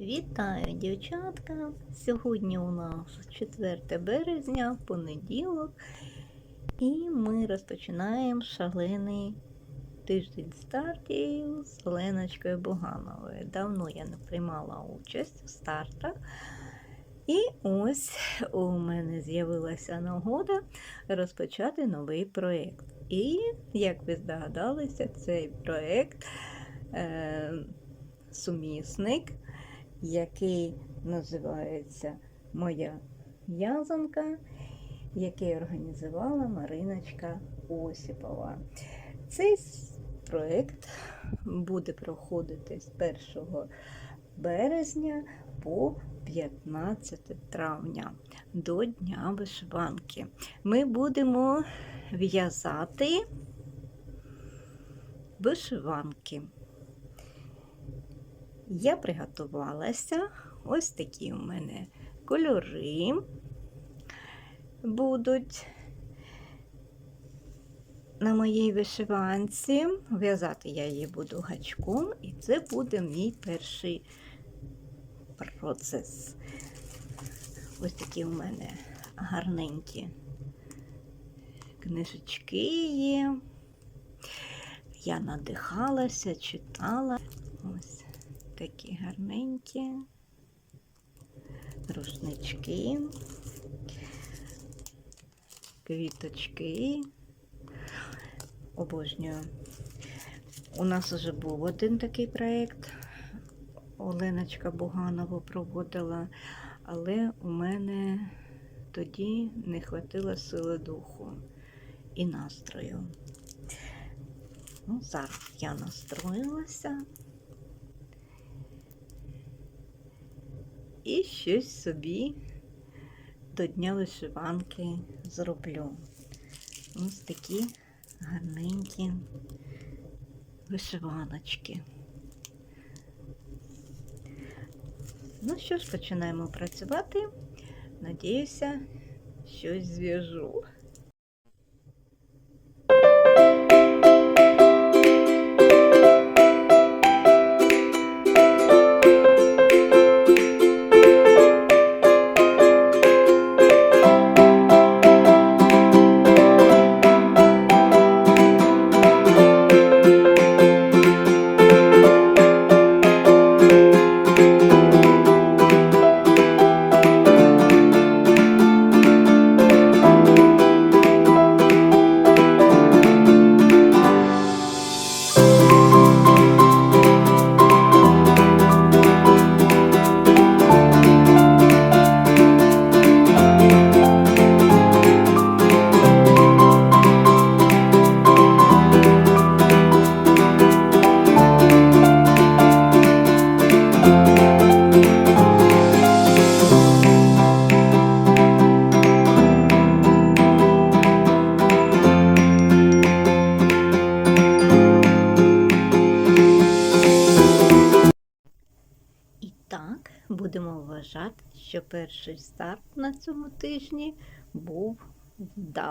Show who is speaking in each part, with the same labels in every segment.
Speaker 1: Вітаю, дівчатка! Сьогодні у нас 4 березня, понеділок, і ми розпочинаємо шалений тиждень стартів з Оленочкою Бугановою. Давно я не приймала участь в стартах. І ось у мене з'явилася нагода розпочати новий проєкт. І, як ви здогадалися, цей проєкт е, сумісник який називається Моя в'язанка, який організувала Мариночка Осіпова. Цей проєкт буде проходити з 1 березня по 15 травня до Дня вишиванки. Ми будемо в'язати вишиванки. Я приготувалася. Ось такі у мене кольори будуть на моїй вишиванці. В'язати я її буду гачком, і це буде мій перший процес. Ось такі у мене гарненькі книжечки є. Я надихалася, читала. Ось такі гарненькі, рушнички, квіточки. Обожнюю. У нас вже був один такий проєкт. Оленочка Буганова проводила, але у мене тоді не хватило сили духу і настрою. Ну, Зараз я настроїлася. І щось собі до Дня вишиванки зроблю. Ось такі гарненькі вишиваночки. Ну що ж, починаємо працювати. Надіюся, щось зв'яжу.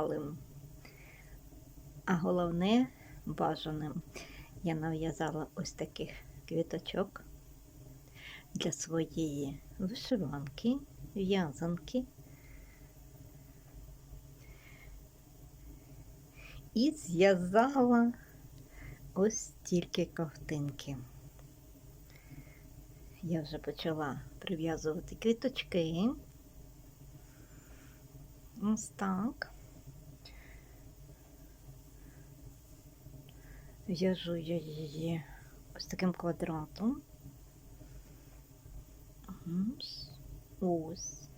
Speaker 1: Вдалим. А головне бажаним. Я нав'язала ось таких квіточок для своєї вишиванки, в'язанки. І зв'язала ось тільки ковтинки. Я вже почала прив'язувати квіточки. Ось так. В'яжу я її ось таким квадратом. Ось. Ось.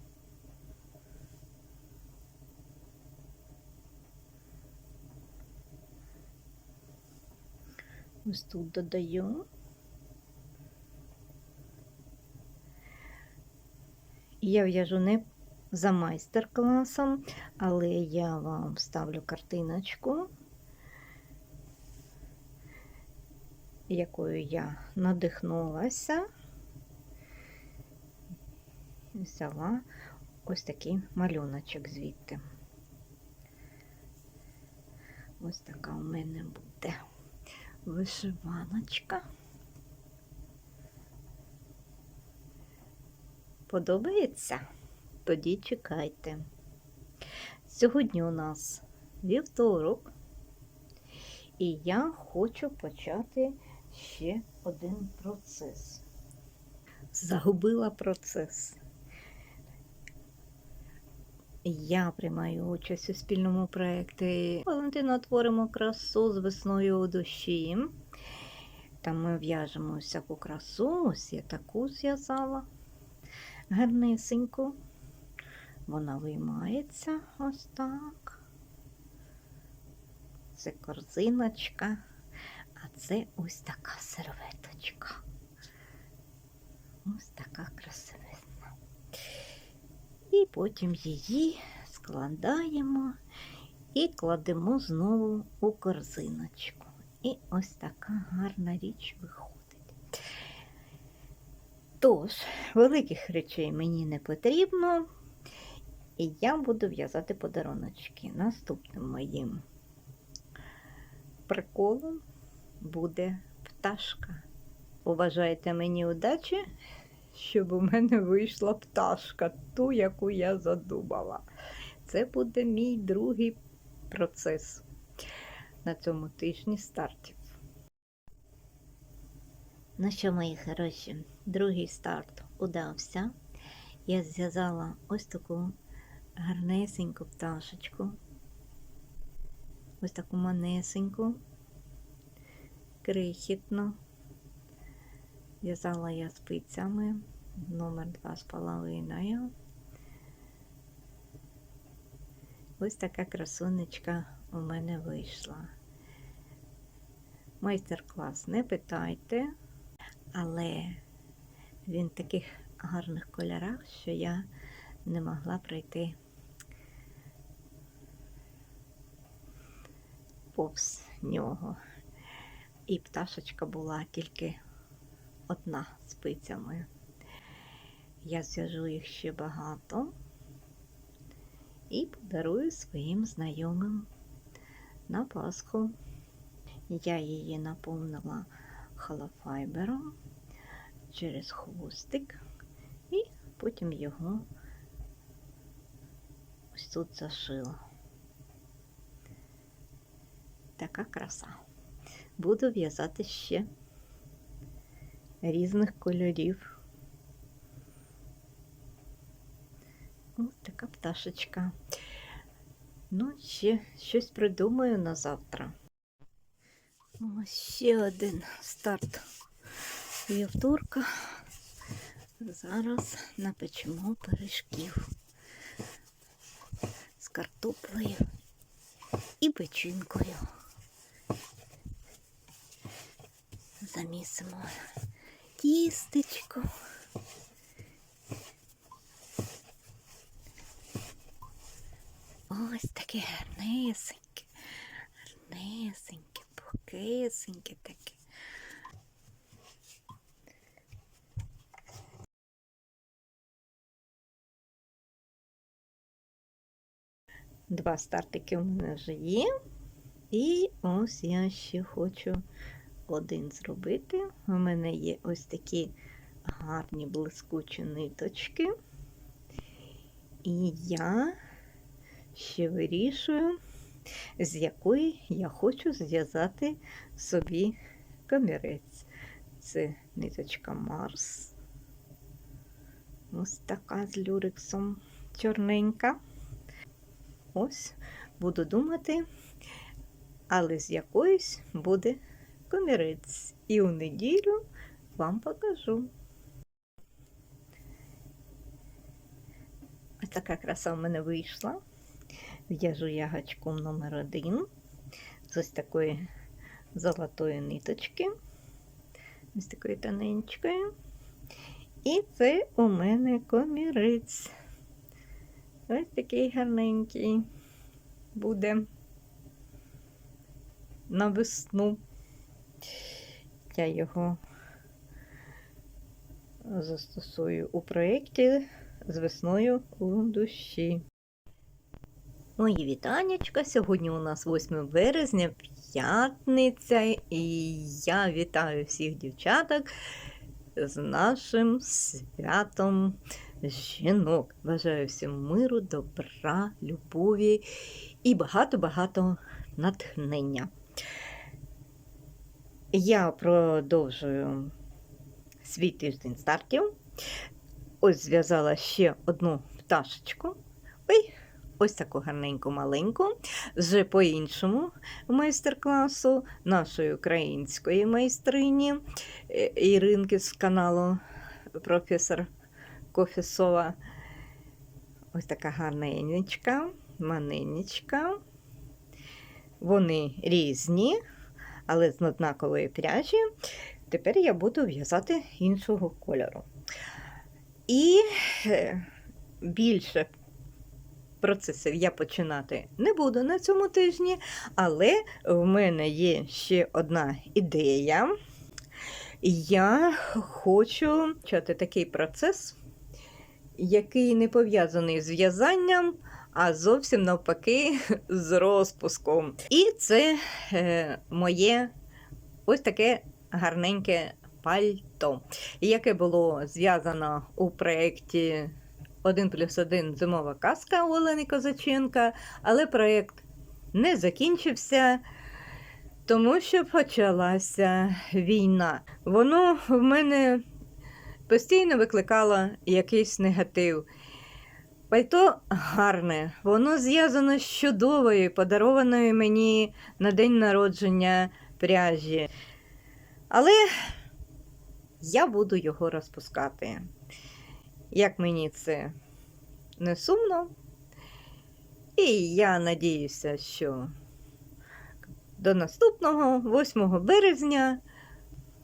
Speaker 1: Ось тут додаю. Я в'яжу не за майстер-класом, але я вам ставлю картиночку, якою я надихнулася. Взяла ось такий малюночок звідти. Ось така у мене буде вишиваночка. Подобається? Тоді чекайте. Сьогодні у нас вівторок, і я хочу почати ще один процес. Загубила процес. Я приймаю участь у спільному проєкті Валентина творимо красу з весною у душі. Там ми в'яжемо всяку красу. Ось я таку зв'язала гарнесеньку. Вона виймається ось так. Це корзиночка, це ось така серветочка. Ось така красивезна. І потім її складаємо і кладемо знову у корзиночку. І ось така гарна річ виходить. Тож, великих речей мені не потрібно, і я буду в'язати подаруночки. Наступним моїм приколом буде пташка. Уважайте мені удачі, щоб у мене вийшла пташка, ту, яку я задумала. Це буде мій другий процес на цьому тижні стартів. Ну що, мої хороші, другий старт удався. Я зв'язала ось таку гарнесеньку пташечку. Ось таку манесеньку, крихітну. В'язала я спицями номер два з половиною. Ось така красунечка у мене вийшла. Майстер-клас не питайте, але він в таких гарних кольорах, що я не могла пройти повз нього. І пташечка була тільки одна спицями. Я зв'яжу їх ще багато і подарую своїм знайомим на Пасху. Я її наповнила холофайбером через хвостик і потім його ось тут зашила. Така краса. Буду в'язати ще різних кольорів. Ось така пташечка. Ну, ще щось придумаю на завтра. Ось ще один старт вівторка. Зараз напечемо пиріжків з картоплею і печінкою. Замісимо тістечко. Ось таке гарнесеньке, гарнесеньке, пухкесеньке таке. Два стартики у мене вже є. І ось я ще хочу один зробити. У мене є ось такі гарні блискучі ниточки. І я ще вирішую, з якої я хочу зв'язати собі камірець. Це ниточка Марс. Ось така з люрексом чорненька. Ось буду думати, але з якоїсь буде комірець. І у неділю вам покажу. Ось така краса в мене вийшла. В'яжу я гачком номер один з ось такої золотої ниточки, ось такої тоненької. І це у мене комірець. Ось такий гарненький буде на весну. Я його застосую у проєкті з весною у душі. Мої вітаннячка. Сьогодні у нас 8 березня, п'ятниця, і я вітаю всіх дівчаток з нашим святом жінок. Бажаю всім миру, добра, любові і багато-багато натхнення. Я продовжую свій тиждень стартів. Ось зв'язала ще одну пташечку. Ой, ось таку гарненьку маленьку. Вже по-іншому майстер-класу нашої української майстрині е, Іринки з каналу професор Кофісова. Ось така гарненечка, маненечка. Вони різні, але з однакової пряжі. Тепер я буду в'язати іншого кольору. І е, більше процесів я починати не буду на цьому тижні, але в мене є ще одна ідея. Я хочу почати такий процес, який не пов'язаний з в'язанням, а зовсім навпаки з розпуском. І це е, моє ось таке гарненьке пальто, яке було зв'язано у проєкті 1 плюс 1 зимова казка Олени Козаченка, але проєкт не закінчився. Тому що почалася війна. Воно в мене постійно викликало якийсь негатив. Пальто гарне, воно зв'язано з чудовою, подарованою мені на день народження пряжі. Але я буду його розпускати. Як мені це не сумно. І я надіюся, що до наступного, 8 березня,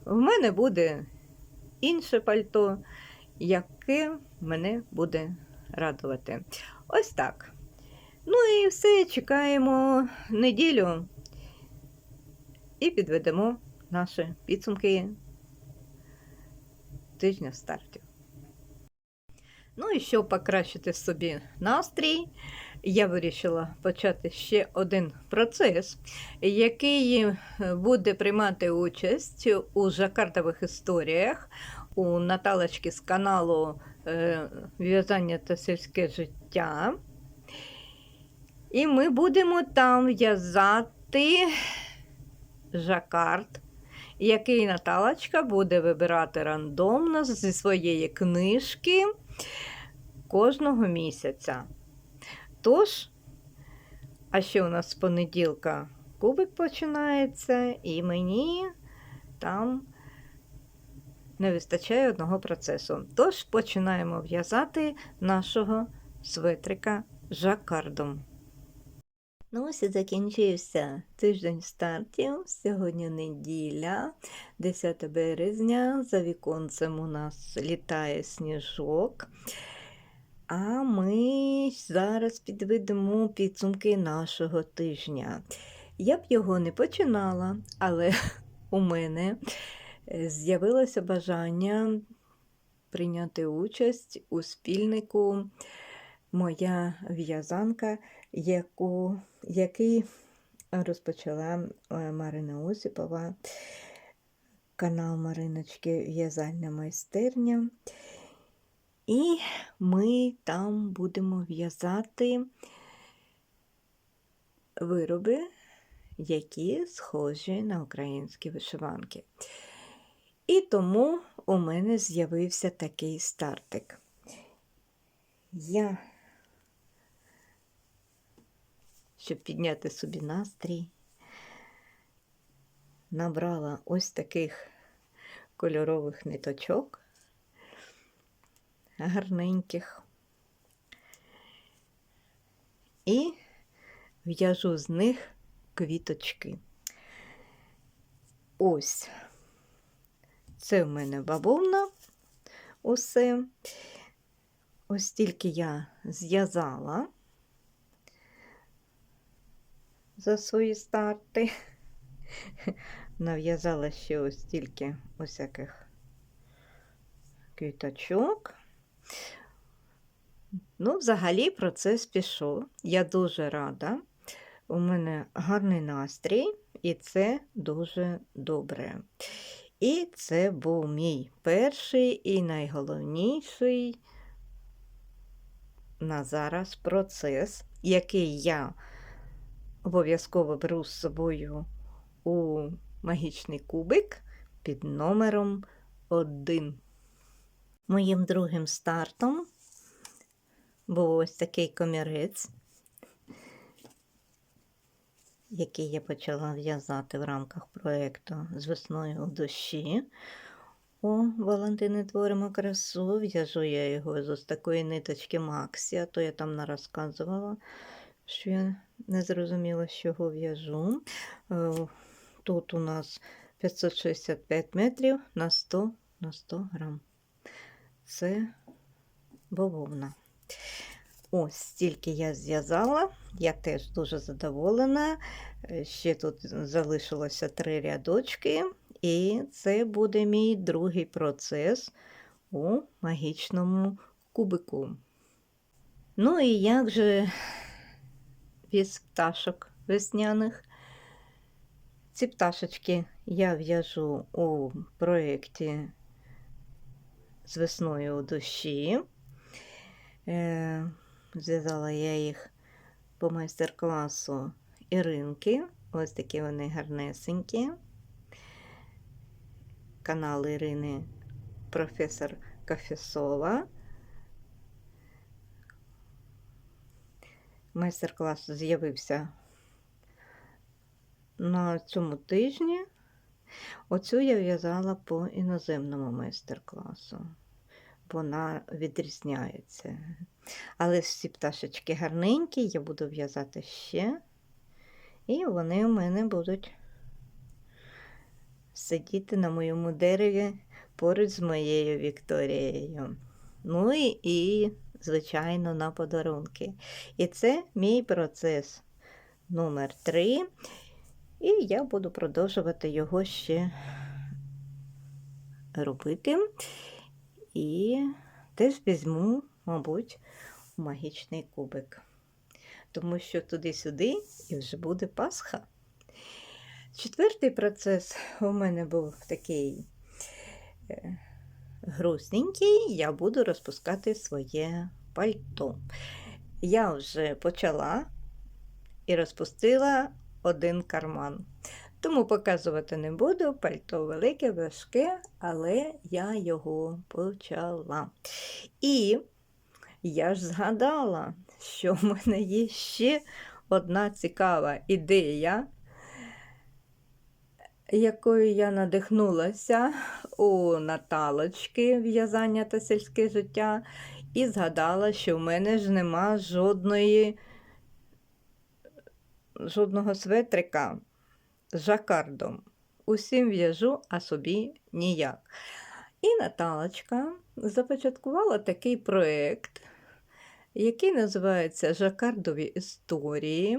Speaker 1: в мене буде інше пальто, яке мене буде радувати. Ось так. Ну і все, чекаємо неділю і підведемо наші підсумки тижня стартів. Ну і щоб покращити собі настрій, я вирішила почати ще один процес, який буде приймати участь у жакартових історіях у Наталочки з каналу е, В'язання та сільське життя. І ми будемо там в'язати жакард, який Наталочка буде вибирати рандомно зі своєї книжки кожного місяця. Тож, а ще у нас з понеділка кубик починається, і мені там не вистачає одного процесу. Тож починаємо в'язати нашого светрика жаккардом. Ну, ось і закінчився тиждень стартів. Сьогодні неділя, 10 березня. За віконцем у нас літає сніжок. А ми зараз підведемо підсумки нашого тижня. Я б його не починала, але у мене з'явилося бажання прийняти участь у спільнику моя в'язанка, яку, який розпочала е, Марина Осіпова, канал Мариночки В'язальна майстерня. І ми там будемо в'язати вироби, які схожі на українські вишиванки. І тому у мене з'явився такий стартик. Я, щоб підняти собі настрій, набрала ось таких кольорових ниточок гарненьких. І в'яжу з них квіточки. Ось це в мене бавовна усе. Ось тільки я зв'язала за свої старти. Нав'язала ще ось тільки усяких квіточок. Ну, взагалі, процес пішов. Я дуже рада. У мене гарний настрій, і це дуже добре. І це був мій перший і найголовніший на зараз процес, який я обов'язково беру з собою у магічний кубик під номером 1. Моїм другим стартом був ось такий комірець, який я почала в'язати в рамках проєкту з весною у душі. О, Валентини творимо красу. В'яжу я його з ось такої ниточки Максі, а то я там не розказувала, що я не зрозуміла, з чого в'яжу. Е, Тут у нас 565 метрів на 100 на 100 грам. Це бавовна. Ось стільки я зв'язала. Я теж дуже задоволена. Е, Ще тут залишилося три рядочки. І це буде мій другий процес у магічному кубику. Ну і як же від пташок весняних? Ці пташечки я в'яжу у проєкті з весною у душі. Е, Зв'язала я їх по майстер-класу Іринки. Ось такі вони гарнесенькі канал Ірини професор Кафесова. Майстер-клас з'явився на цьому тижні. Оцю я в'язала по іноземному майстер-класу. Вона відрізняється. Але всі пташечки гарненькі, я буду в'язати ще. І вони у мене будуть сидіти на моєму дереві поруч з моєю Вікторією. Ну і, і, звичайно, на подарунки. І це мій процес номер 3 І я буду продовжувати його ще робити. І теж візьму, мабуть, магічний кубик. Тому що туди-сюди і вже буде Пасха. Четвертий процес у мене був такий е, грустненький, я буду розпускати своє пальто. Я вже почала і розпустила один карман. Тому показувати не буду, пальто велике, важке, але я його почала. І я ж згадала, що в мене є ще одна цікава ідея якою я надихнулася у Наталочки в'язання та сільське життя, і згадала, що в мене ж нема жодної, жодного светрика з жакардом. Усім в'яжу, а собі ніяк. І Наталочка започаткувала такий проєкт, який називається Жакардові історії.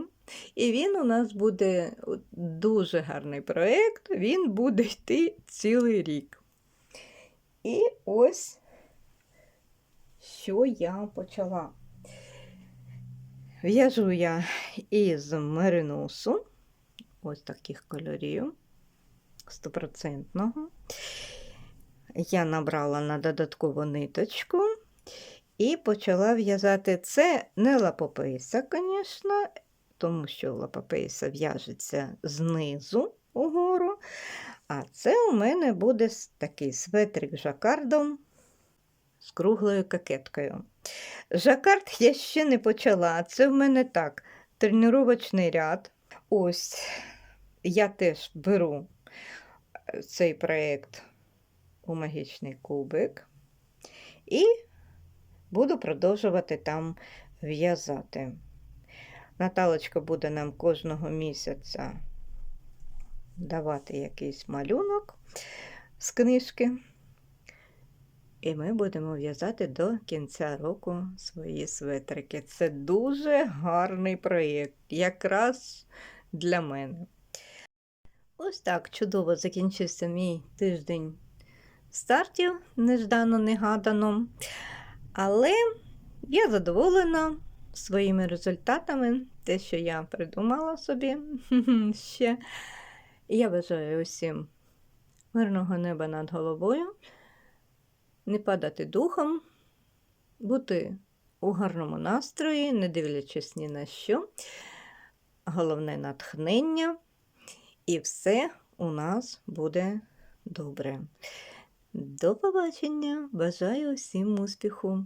Speaker 1: І він у нас буде дуже гарний проєкт, він буде йти цілий рік. І ось що я почала. В'яжу я із меринусу, ось таких кольорів, стопроцентного. Я набрала на додаткову ниточку і почала в'язати це не лапописа, звісно, тому що лапопейса в'яжеться знизу угору. А це у мене буде такий светрик жакардом з круглою кокеткою. Жакард я ще не почала. Це в мене так, тренувачний ряд. Ось я теж беру е, цей проєкт у магічний кубик і буду продовжувати там в'язати. Наталочка буде нам кожного місяця давати якийсь малюнок з книжки. І ми будемо в'язати до кінця року свої светрики. Це дуже гарний проєкт, якраз для мене. Ось так чудово закінчився мій тиждень стартів, неждано-негадано. Але я задоволена своїми результатами, те, що я придумала собі ще. Я бажаю усім мирного неба над головою, не падати духом, бути у гарному настрої, не дивлячись ні на що. Головне натхнення, і все у нас буде добре. До побачення! Бажаю всім успіху!